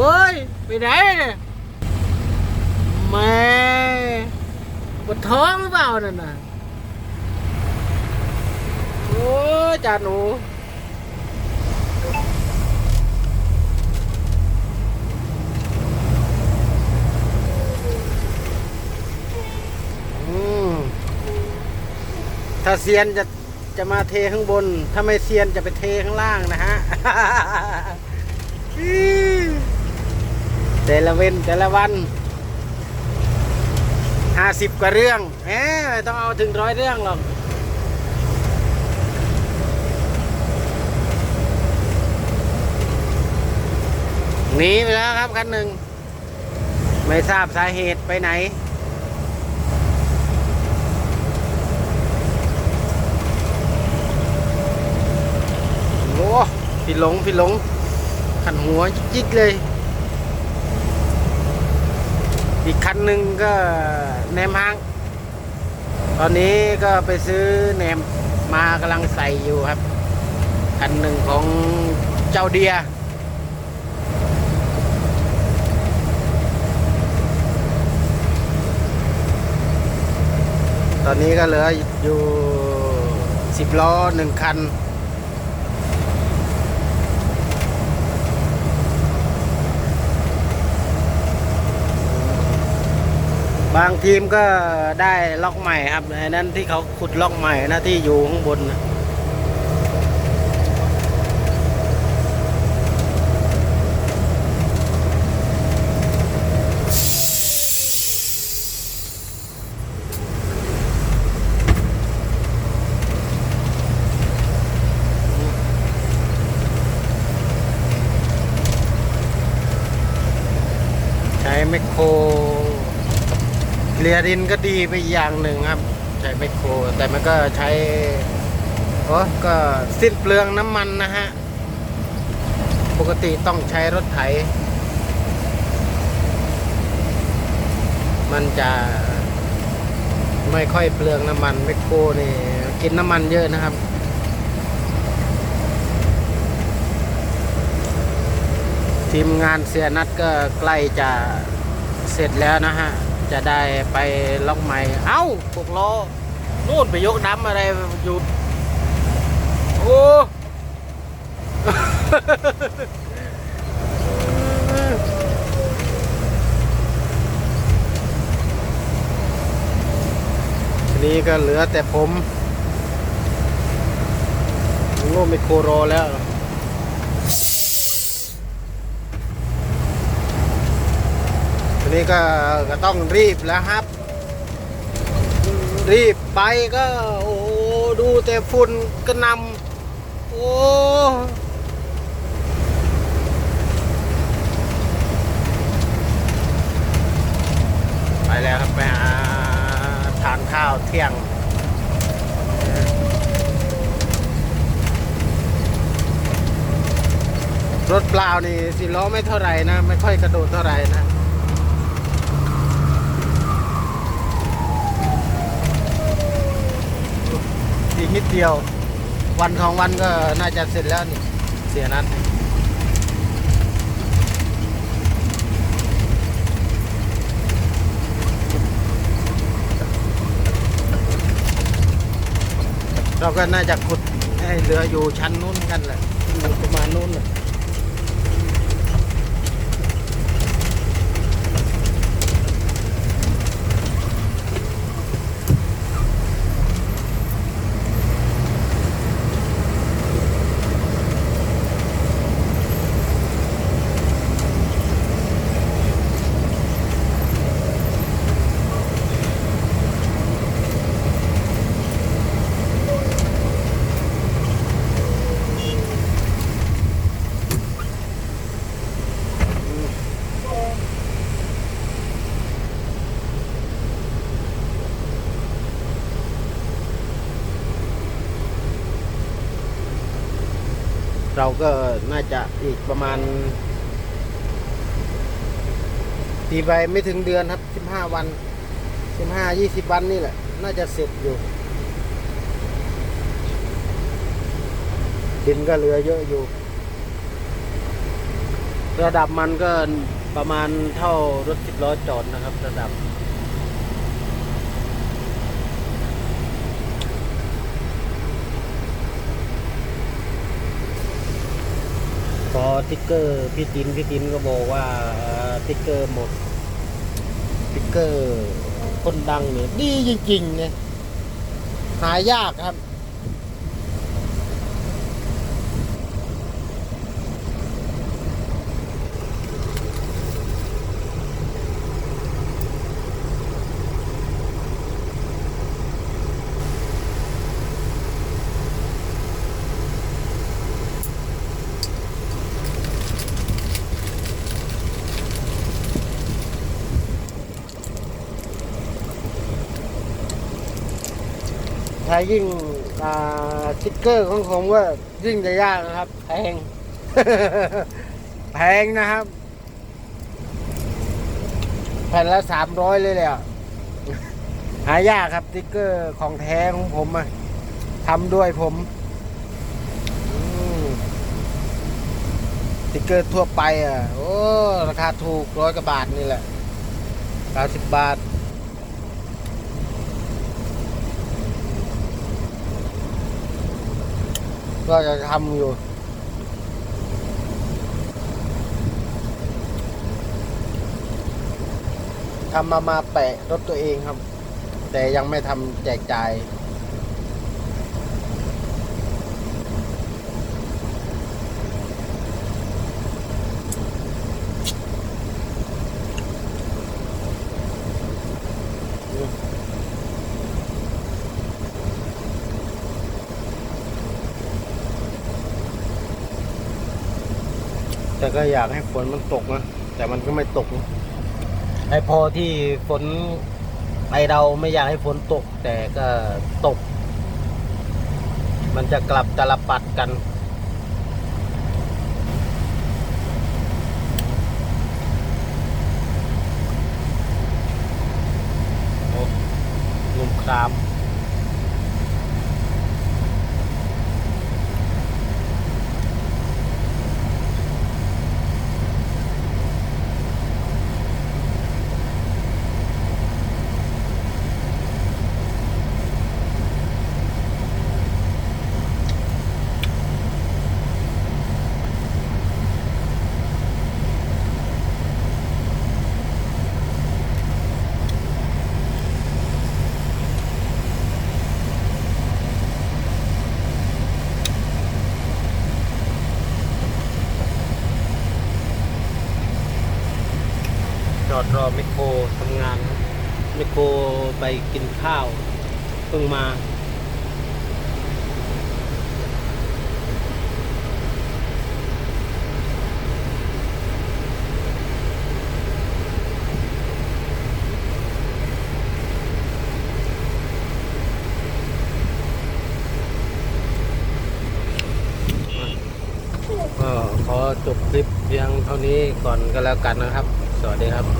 ฮ้ย ไปไหนเนี่ยแม่ปวดท้องหรือเปล่านั่นน่ะโอ้ยจ่าหนูถ้าเซียนจะจะมาเทข้างบน ถ้าไม่เซียนจะไปเทข้างล่างนะฮะ แต่ละเว้นแต่ละวันห้าสิบกว่าเรื่องแหมต้องเอาถึงร้อยเรื่องหรอกหนีไปแล้วครับคันหนึ่ง ไม่ทราบสาเหตุไปไหน โอ้พี่หลงพี่หลงขันหัวจิกๆเลย อีกคันหนึ่งก็แหนมห้างตอนนี้ก็ไปซื้อแหนมมากำลังใส่อยู่ครับ คันหนึ่งของเจ้าเดียตอนนี้ก็เหลืออยู่สิบล้อหนึ่งคัน บางทีมก็ได้ล็อกใหม่ครับไอ้นั้นที่เขาขุดล็อกใหม่นะที่อยู่ข้างบนนะใช้แมคโคร เกลียดินก็ดีไปอย่างหนึ่งครับ ใช้แมโคร แต่มันก็ใช้โอ้ก็สิ้นเปลืองน้ำมันนะฮะ ปกติต้องใช้รถไถ มันจะไม่ค่อยเปลืองน้ำมันแมโครนี่กินน้ำมันเยอะนะครับทีมงานเสียนัดก็ใกล้จะเสร็จแล้วนะฮะ จะได้ไปล็อกใหม่ เอ้าพวกล้อนู่นไปยกดำอะไรอยู่ โอ้ทีนี้ก็เหลือแต่ผมโง่ไม่โครอแล้ว นี้ก็ก็ต้องรีบแล้วครับ รีบไปก็โอ้ดูแต่ฝุ่นกระนำโอ้ไปแล้วครับไปหาทานข้าวเที่ยงรถเปล่านี่สิล้อไม่เท่าไหร่นะ ไม่ค่อยกระโดดเท่าไหร่นะ นิดเดียว วันของวันก็น่าจะเสร็จแล้วนี่เสียนัดเราก็น่าจะขุดให้เหลืออยู่ชั้นนู้นกันแหละอยู่ประมาณนู้นแหละ เราก็น่าจะอีกประมาณตีไปไม่ถึงเดือนครับสิบห้าวันสิบห้ายี่สิบวันนี่แหละ น่าจะเสร็จอยู่ ดินก็เหลือเยอะอยู่ ระดับมันก็ประมาณเท่ารถสิบล้อจอดนะครับ ระดับ พอ ติ๊กเกอร์พี่ตินพี่ตินก็บอกว่าติ๊กเกอร์หมดติ๊กเกอร์คนดังเนี่ยดีจริงๆเนี่ยหายากครับ ถ้ยิ่งติ๊กเกอร์ของผมก็ยิ่งจะยากนะครับ แพง แพงนะครับ แผ่นละสามร้อยเลยเลยอะหายากครับติ๊กเกอร์ของแท้ของผมอะทำด้วยผมติ๊กเกอร์ทั่วไปอะ โอ้ ราคาถูกร้อยกว่าบาทนี่แหละเก้าสิบบาท ก็จะทำอยู่ ทำมามาแปะรถตัวเองครับ แต่ยังไม่ทำแจกจ่าย แต่ก็อยากให้ฝนมันตกนะ แต่มันก็ไม่ตกนะไอพอที่ฝนไอเราไม่อยากให้ฝนตก แต่ก็ตก มันจะกลับตลปัดกัน โอ้ลุมคราม จอดรอไมโครทำงานไมโครไปกินข้าวเพิ่งมาก็ขอจบคลิปเพียงเท่านี้ก่อนก็แล้วกันนะครับ สวัสดีครับ